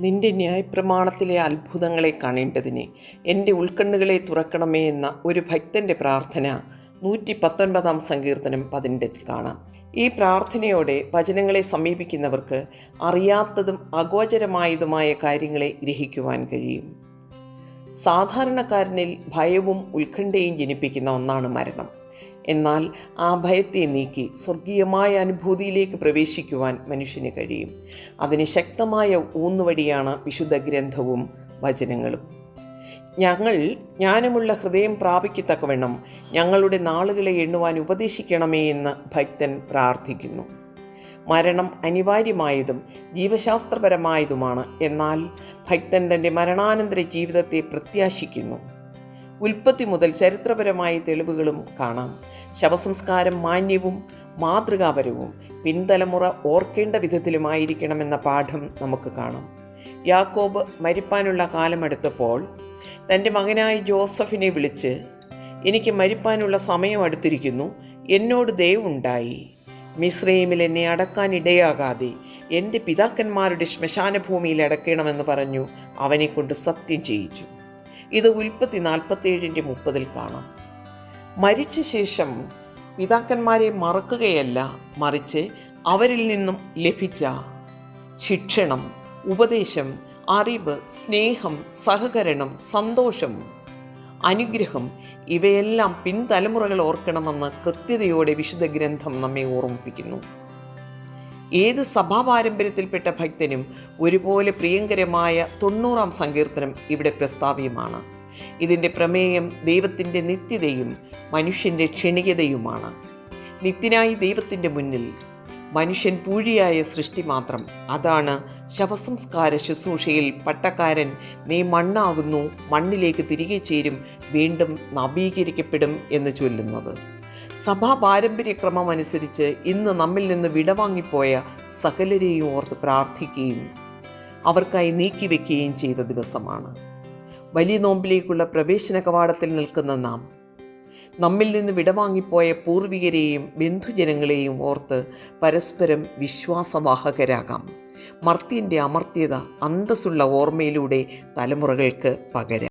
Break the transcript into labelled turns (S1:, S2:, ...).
S1: നിന്റെ ന്യായപ്രമാണത്തിലെ അത്ഭുതങ്ങളെ കാണേണ്ടതിന് എന്റെ ഉൾക്കണ്ണുകളെ തുറക്കണമേ എന്ന ഒരു ഭക്തന്റെ പ്രാർത്ഥന നൂറ്റി പത്തൊൻപതാം സങ്കീർത്തനം പതിനെട്ടിൽ കാണാം. ഈ പ്രാർത്ഥനയോടെ വചനങ്ങളെ സമീപിക്കുന്നവർക്ക് അറിയാത്തതും അഗോചരമായതുമായ കാര്യങ്ങളെ ഗ്രഹിക്കുവാൻ കഴിയും. സാധാരണക്കാരനിൽ ഭയവും ഉത്കണ്ഠയും ജനിപ്പിക്കുന്ന ഒന്നാണ് മരണം. എന്നാൽ ആ ഭയത്തെ നീക്കി സ്വർഗീയമായ അനുഭൂതിയിലേക്ക് പ്രവേശിക്കുവാൻ മനുഷ്യന് കഴിയും. അതിന് ശക്തമായ ഊന്നുവടിയാണ് വിശുദ്ധ ഗ്രന്ഥവും വചനങ്ങളും. ഞങ്ങൾ ജ്ഞാനമുള്ള ഹൃദയം പ്രാപിക്കത്തക്കവണ്ണം ഞങ്ങളുടെ നാളുകളെ എണ്ണുവാൻ ഉപദേശിക്കണമേ എന്ന് ഭക്തൻ പ്രാർത്ഥിക്കുന്നു. മരണം അനിവാര്യമായതും ജീവശാസ്ത്രപരമായതുമാണ്. എന്നാൽ ഭക്തൻ തന്റെ മരണാനന്തര ജീവിതത്തെ പ്രത്യാശിക്കുന്നു. ഉൽപ്പത്തി മുതൽ ചരിത്രപരമായ തെളിവുകളും കാണാം. ശവസംസ്കാരം മാന്യവും മാതൃകാപരവും പിൻതലമുറ ഓർക്കേണ്ട വിധത്തിലുമായിരിക്കണമെന്ന പാഠം നമുക്ക് കാണാം. യാക്കോബ് മരിപ്പാനുള്ള കാലമെടുത്തപ്പോൾ തന്റെ മകനായ ജോസഫിനെ വിളിച്ച് എനിക്ക് മരിപ്പാനുള്ള സമയം അടുത്തിരിക്കുന്നു. എന്നോട് ദയവുണ്ടായി മിശ്രൈമിൽ എന്നെ അടക്കാൻ ഇടയാകാതെ എന്റെ പിതാക്കന്മാരുടെ ശ്മശാന ഭൂമിയിൽ അടക്കണമെന്ന് പറഞ്ഞു അവനെക്കൊണ്ട് സത്യം ചെയ്യിച്ചു. ഇത് ഉൽപ്പത്തി നാൽപ്പത്തേഴിന്റെ മുപ്പതിൽ കാണാം. മരിച്ച ശേഷം പിതാക്കന്മാരെ മറക്കുകയല്ല മറിച്ച് അവരിൽ നിന്നും ലഭിച്ച ശിക്ഷണം ഉപദേശം അറിവ് സ്നേഹം സഹകരണം സന്തോഷം അനുഗ്രഹം ഇവയെല്ലാം പിൻതലമുറകൾ ഓർക്കണമെന്ന് കൃത്യതയോടെ വിശുദ്ധ ഗ്രന്ഥം നമ്മെ ഓർമ്മിപ്പിക്കുന്നു. ഏത് സഭാപാരമ്പര്യത്തിൽപ്പെട്ട ഭക്തനും ഒരുപോലെ പ്രിയങ്കരമായ തൊണ്ണൂറാം സങ്കീർത്തനം ഇവിടെ പ്രസ്താവ്യമാണ്. ഇതിന്റെ പ്രമേയം ദൈവത്തിന്റെ നിത്യതയും മനുഷ്യന്റെ ക്ഷണികതയുമാണ്. നിത്യനായി ദൈവത്തിന്റെ മുന്നിൽ മനുഷ്യൻ പൂഴിയായ സൃഷ്ടി മാത്രം. അതാണ് ശവസംസ്കാര ശുശ്രൂഷയിൽ പട്ടക്കാരൻ നീ മണ്ണാകുന്നു മണ്ണിലേക്ക് തിരികെ ചേരും വീണ്ടും നവീകരിക്കപ്പെടും എന്ന് ചൊല്ലുന്നത്. സഭാ പാരമ്പര്യക്രമം അനുസരിച്ച് ഇന്ന് നമ്മിൽ നിന്ന് വിടവാങ്ങിപ്പോയ സകലരെയും ഓർത്ത് പ്രാർത്ഥിക്കുകയും അവർക്കായി നീക്കിവെക്കുകയും ചെയ്ത ദിവസമാണ്. വലിയ നോമ്പിലേക്കുള്ള പ്രവേശന കവാടത്തിൽ നിൽക്കുന്ന നാം നമ്മിൽ നിന്ന് വിടവാങ്ങിപ്പോയ പൂർവികരെയും ബന്ധുജനങ്ങളെയും ഓർത്ത് പരസ്പരം വിശ്വാസവാഹകരാകാം. മർത്യന്റെ അമർത്യത അന്തസ്സുള്ള ഓർമ്മയിലൂടെ തലമുറകൾക്ക് പകരാം.